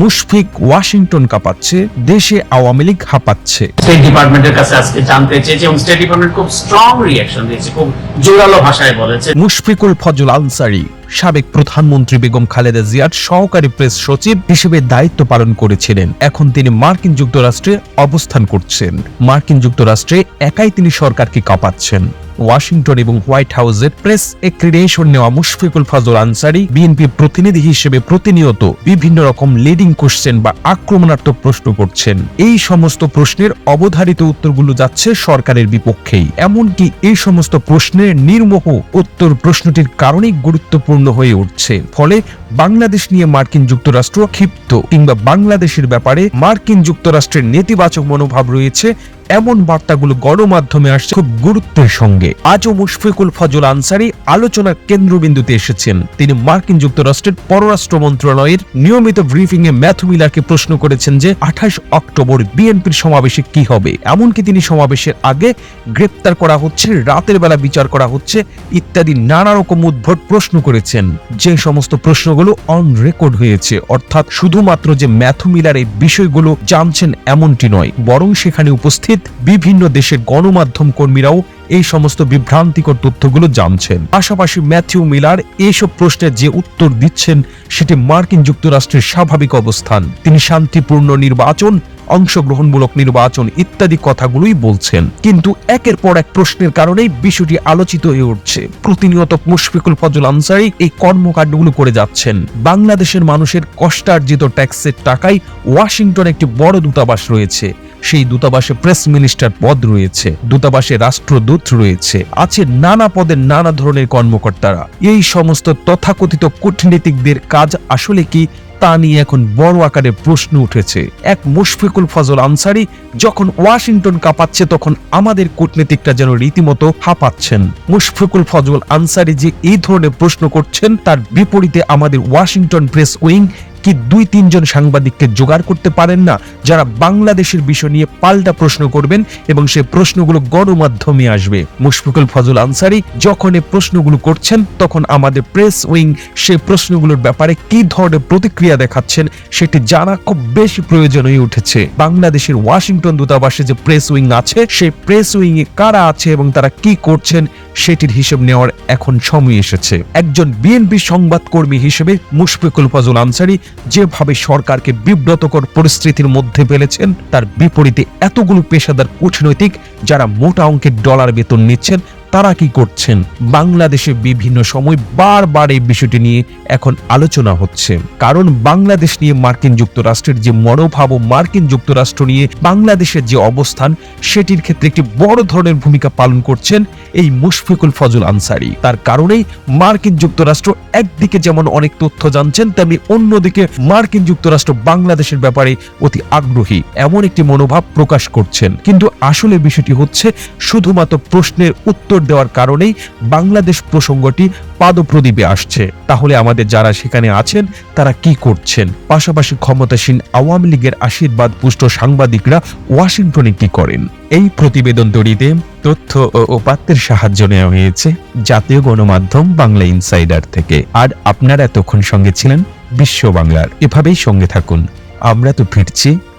Mushfiq Washington কাঁপাচ্ছে দেশে Awami League হাঁপাচ্ছে। State ডিপার্টমেন্টের কাছে আজকে জানতে চেয়েছে এবং স্টেট ডিপার্টমেন্ট খুব স্ট্রং রিয়াকশন দিয়েছে খুব জোরালো ভাষায় বলেছে। মুশফিকুল ফজল আনসারি সাবেক প্রধানমন্ত্রী বেগম খালেদা জিয়ার সহকারী প্রেস সচিব হিসেবে দায়িত্ব পালন করেছিলেন। এখন তিনি মার্কিন যুক্তরাষ্ট্রে অবস্থান করছেন। মার্কিন যুক্তরাষ্ট্রে একাই তিনি সরকারকে কাঁপাচ্ছেন। ওয়াশিংটন এবং হোয়াইট হাউসের প্রেস এক্রিডেশন নেওয়া মুশফিকুল ফজল আনসারি বিএনপি প্রতিনিধি হিসেবে প্রতিনিয়ত বিভিন্ন রকম লিডিং কোশ্চেন বা আক্রমণাত্মক প্রশ্ন করছেন। এই সমস্ত প্রশ্নের অবধারিত উত্তরগুলো যাচ্ছে সরকারের বিপক্ষেই। এমনকি এই সমস্ত প্রশ্নের নির্মোহ উত্তর প্রশ্নটির কারণেই গুরুত্বপূর্ণ হয়ে উঠছে। ফলে বাংলাদেশ নিয়ে মার্কিন যুক্তরাষ্ট্র ক্ষিপ্ত কিংবা বাংলাদেশের ব্যাপারে মার্কিন যুক্তরাষ্ট্রের নেতিবাচক মনোভাব রয়েছে এমন বার্তাগুলো গণমাধ্যমে আসছে খুব গুরুত্বের সঙ্গে। আজও মুশফিকুল ফজল আনসারি আলোচনার কেন্দ্রবিন্দুতে এসেছেন। তিনি মার্কিন যুক্তরাষ্ট্রের পররাষ্ট্র মন্ত্রণালয়ের নিয়মিত ব্রিফিং এ ম্যাথু মিলারকে প্রশ্ন করেছেন যে, আঠাশ অক্টোবর বিএনপির সমাবেশে কি হবে? এমনকি তিনি সমাবেশের আগে গ্রেপ্তার করা হচ্ছে, রাতের বেলা বিচার করা হচ্ছে, ইত্যাদি নানা রকম উদ্ভট প্রশ্ন করেছেন। যে সমস্ত প্রশ্নগুলো অন রেকর্ড হয়েছে, অর্থাৎ শুধুমাত্র যে ম্যাথু মিলার এই বিষয়গুলো জানছেন এমনটি নয়, বরং সেখানে উপস্থিত বিভিন্ন দেশের গণমাধ্যম কর্মীরাও এই সমস্ত বিভ্রান্তিকর তথ্যগুলো জানছেন। পাশাপাশি ম্যাথিউ মিলার এইসব প্রশ্নের যে উত্তর দিচ্ছেন, সেটি মার্কিন যুক্তরাষ্ট্রের স্বাভাবিক অবস্থান। তিনি শান্তিপূর্ণ নির্বাচন, অংশগ্রহণমূলক নির্বাচন ইত্যাদি কথাগুলোই বলছেন। কিন্তু একের পর এক প্রশ্নের কারণেই বিষয়টি আলোচিত হয়ে উঠছে। প্রতিনিয়ত মুশফিকুল ফজল আনসারি এই কর্মকাণ্ডগুলো করে যাচ্ছেন। বাংলাদেশের মানুষের কষ্টার্জিত ট্যাক্সের টাকায় ওয়াশিংটন একটি বড় দূতাবাস রয়েছে। সেই দূতাবাসে প্রেস মিনিস্টার পদ রয়েছে, দূতাবাসে রাষ্ট্রদূত রয়েছে, আছে নানা পদের নানা ধরনের কর্মকর্তারা। এই সমস্ত তথাকথিত কূটনীতিকদের কাজ আসলে কি তা নিয়ে এখন বড় আকারে প্রশ্ন উঠেছে। এক মুশফিকুল ফজল আনসারি যখন ওয়াশিংটন কাঁপাচ্ছে, তখন আমাদের কূটনীতিকরা যেন রীতিমতো হাঁপাচ্ছেন। মুশফিকুল ফজল আনসারি যে এই ধরনের প্রশ্ন করছেন, তার বিপরীতে আমাদের ওয়াশিংটন প্রেস উইং কি দুই, তিনজন সাংবাদিককে জোগাড় করতে পারেন না? যারা বাংলাদেশের বিষয় নিয়ে পাল্টা প্রশ্ন করবেন এবং সে প্রশ্নগুলো গণমাধ্যমে আসবে। মুশফিকুল ফজল আনসারি, যখন এই প্রশ্নগুলো করছেন, তখন আমাদের প্রেস উইং সে প্রশ্নগুলোর ব্যাপারে কি ধরনের প্রতিক্রিয়া দেখাচ্ছেন সেটি জানা খুব বেশি প্রয়োজন হয়ে উঠেছে। বাংলাদেশের ওয়াশিংটন দূতাবাসে যে প্রেস উইং আছে, সেই প্রেস উইং এ কারা আছে এবং তারা কি করছেন সেটির হিসেব নেওয়ার এখন সময় এসেছে। একজন বিএনপি সংবাদকর্মী হিসেবে মুশফিকুল ফজল আনসারি যেভাবে সরকারকে বিব্রতকর পরিস্থিতির মধ্যে ফেলেছেন, তার বিপরীতে এতগুলো পেশাদার কূটনৈতিক যারা মোটা অঙ্কের ডলার বেতন নিচ্ছেন তারা কি করছেন? বাংলাদেশে বিভিন্ন সময় বারবার এই বিষয়টি নিয়ে এখন আলোচনা হচ্ছে। কারণ বাংলাদেশ নিয়ে মার্কিন যুক্তরাষ্ট্রের যে মনোভাব ও মার্কিন যুক্তরাষ্ট্র নিয়ে বাংলাদেশের যে অবস্থান, সেটির ক্ষেত্রে একটি বড় ধরনের ভূমিকা পালন করছেন এই মুশফিকুল ফজল আনসারি। তার কারণেই মার্কিন যুক্তরাষ্ট্র একদিকে যেমন অনেক তথ্য জানছেন, তেমনি অন্যদিকে মার্কিন যুক্তরাষ্ট্র বাংলাদেশের ব্যাপারে অতি আগ্রহী, এমন একটি মনোভাব প্রকাশ করছেন। কিন্তু আসলে বিষয়টি হচ্ছে, শুধুমাত্র প্রশ্নের উত্তর দেওয়ার কারণেই বাংলাদেশ প্রসঙ্গটি পাদপ্রদীপে আসছে। তাহলে আমাদের যারা সেখানে আছেন, তারা কি করছেন? পাশাপাশি ক্ষমতাসীন আওয়ামী লীগের আশীর্বাদ পুষ্ট সাংবাদিকরা ওয়াশিংটনে কি করেন? এই প্রতিবেদন তৈরিতে তথ্য ও উপাত্তের সাহায্য নেওয়া হয়েছে জাতীয় গণমাধ্যম বাংলা ইনসাইডার থেকে। আর আপনারা এতক্ষণ সঙ্গে ছিলেন বিশ্ব বাংলার। এভাবেই সঙ্গে থাকুন। আমরা তো ফিরছি